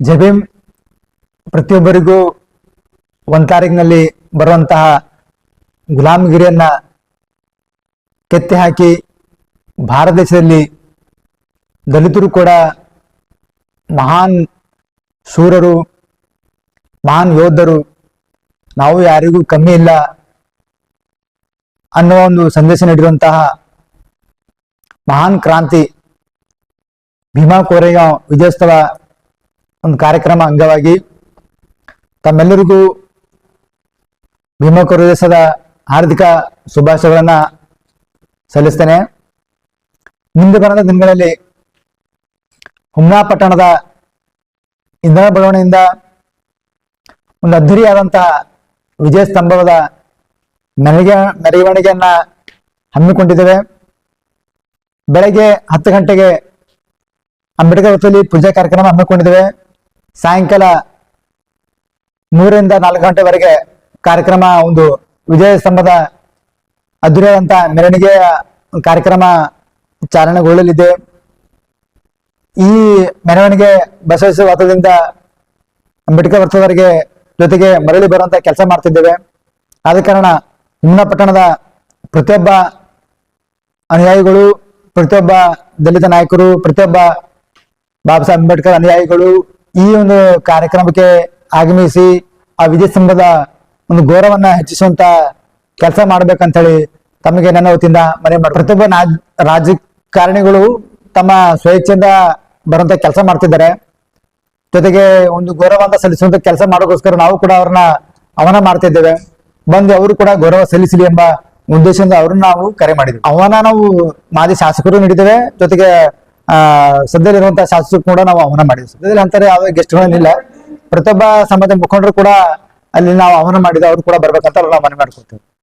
ಜಬೀಮ್ ಪ್ರತಿಯೊಬ್ಬರಿಗೂ ಒಂದ್ ತಾರೀಕಿನಲ್ಲಿ ಬರುವಂತಹ ಗುಲಾಮಗಿರಿಯನ್ನ ಕೆತ್ತಿ ಹಾಕಿ ಭಾರತ ದೇಶದಲ್ಲಿ ದಲಿತರು ಕೂಡ ಮಹಾನ್ ಶೂರರು ಮಹಾನ್ ಯೋಧರು ನಾವು ಯಾರಿಗೂ ಕಮ್ಮಿ ಇಲ್ಲ ಅನ್ನೋ ಒಂದು ಸಂದೇಶ ನೀಡಿರುವಂತಹ ಮಹಾನ್ ಕ್ರಾಂತಿ ಭೀಮಾ ಕೋರೆಗಾಂವ್ ವಿಜಯೋತ್ಸವ ಒಂದು ಕಾರ್ಯಕ್ರಮ ಅಂಗವಾಗಿ ತಮ್ಮೆಲ್ಲರಿಗೂ ಭೀಮಕರು ದೇಶದ ಹಾರ್ದಿಕ ಶುಭಾಶಯಗಳನ್ನ ಸಲ್ಲಿಸ್ತೇನೆ. ಮುಂದೆ ಬರದ ದಿನಗಳಲ್ಲಿ ಹುಮ್ನಾ ಪಟ್ಟಣದ ಇಂಧನ ಬಡಾವಣೆಯಿಂದ ಒಂದು ಅದ್ದರಿಯಾದಂತಹ ವಿಜಯ ಸ್ತಂಭದ ಮೆರವಣಿಗೆ ಮೆರವಣಿಗೆಯನ್ನ ಹಮ್ಮಿಕೊಂಡಿದ್ದೇವೆ. ಬೆಳಗ್ಗೆ ಹತ್ತು ಗಂಟೆಗೆ ಅಂಬೇಡ್ಕರ್ ವೃತ್ತದಲ್ಲಿ ಪೂಜಾ ಕಾರ್ಯಕ್ರಮ ಹಮ್ಮಿಕೊಂಡಿದ್ದೇವೆ. ಸಾಯಂಕಾಲ ಮೂರರಿಂದ ನಾಲ್ಕು ಗಂಟೆವರೆಗೆ ಕಾರ್ಯಕ್ರಮ, ಒಂದು ವಿಜಯ ಸ್ತಂಭದ ಅದ್ದೂರಿಯಾದಂಥ ಮೆರವಣಿಗೆಯ ಕಾರ್ಯಕ್ರಮ ಚಾಲನೆಗೊಳ್ಳಲಿದೆ. ಈ ಮೆರವಣಿಗೆ ಬಸವೇಶ್ವರ ವೃತ್ತದಿಂದ ಅಂಬೇಡ್ಕರ್ ವೃತ್ತದವರೆಗೆ ಜೊತೆಗೆ ಮರಳಿ ಬರುವಂಥ ಕೆಲಸ ಮಾಡ್ತಿದ್ದೇವೆ. ಆದ ಕಾರಣ ಹುಮ್ನ ಪಟ್ಟಣದ ಪ್ರತಿಯೊಬ್ಬ ಅನುಯಾಯಿಗಳು, ಪ್ರತಿಯೊಬ್ಬ ದಲಿತ ನಾಯಕರು, ಪ್ರತಿಯೊಬ್ಬ ಬಾಬಾ ಸಾಹೇಬ್ ಅಂಬೇಡ್ಕರ್ ಅನುಯಾಯಿಗಳು ಈ ಒಂದು ಕಾರ್ಯಕ್ರಮಕ್ಕೆ ಆಗಮಿಸಿ ಆ ವಿಜಯ ಸ್ತಂಭದ ಒಂದು ಗೌರವವನ್ನ ಹೆಚ್ಚಿಸುವಂತ ಕೆಲಸ ಮಾಡ್ಬೇಕಂತ ಹೇಳಿ ತಮಗೆ ನನ್ನ ವತಿಯಿಂದ ಮನೆ ಮಾಡಿ ಪ್ರತಿಯೊಬ್ಬ ರಾಜಕಾರಣಿಗಳು ತಮ್ಮ ಸ್ವೇಚ್ಛೆಯಿಂದ ಬರುವಂತ ಕೆಲಸ ಮಾಡ್ತಿದ್ದಾರೆ. ಜೊತೆಗೆ ಒಂದು ಗೌರವ ಅಂತ ಸಲ್ಲಿಸುವಂತ ಕೆಲಸ ಮಾಡೋಕ್ಕೋಸ್ಕರ ನಾವು ಕೂಡ ಅವ್ರನ್ನ ಅವನ ಮಾಡ್ತಿದ್ದೇವೆ. ಬಂದು ಅವರು ಕೂಡ ಗೌರವ ಸಲ್ಲಿಸಲಿ ಎಂಬ ಉದ್ದೇಶದಿಂದ ಅವ್ರನ್ನ ನಾವು ಕರೆ ಮಾಡಿದ್ವಿ. ಅವನ ನಾವು ಮಾಜಿ ಶಾಸಕರು ನೀಡಿದ್ದೇವೆ. ಜೊತೆಗೆ ಆ ಸದ್ಯದಲ್ಲಿರುವಂತಹ ಶಾಸಕರು ಕೂಡ ನಾವು ಆಹ್ವಾನ ಮಾಡಿದ್ವಿ. ಸದ್ಯದಲ್ಲಿ ಅಂತಾರೆ ಗೆಸ್ಟ್ ಗೆಸ್ಟ್ಗಳೇನಿಲ್ಲ ಪ್ರತಿಯೊಬ್ಬ ಸಮಾಜದ ಮುಖಂಡರು ಕೂಡ ಅಲ್ಲಿ ನಾವು ಆಹ್ವಾನ ಮಾಡಿದ ಅವರು ಕೂಡ ಬರ್ಬೇಕಂತ ನಾವು ಮನವಿ ಮಾಡ್ಕೊಳ್ತೇವೆ.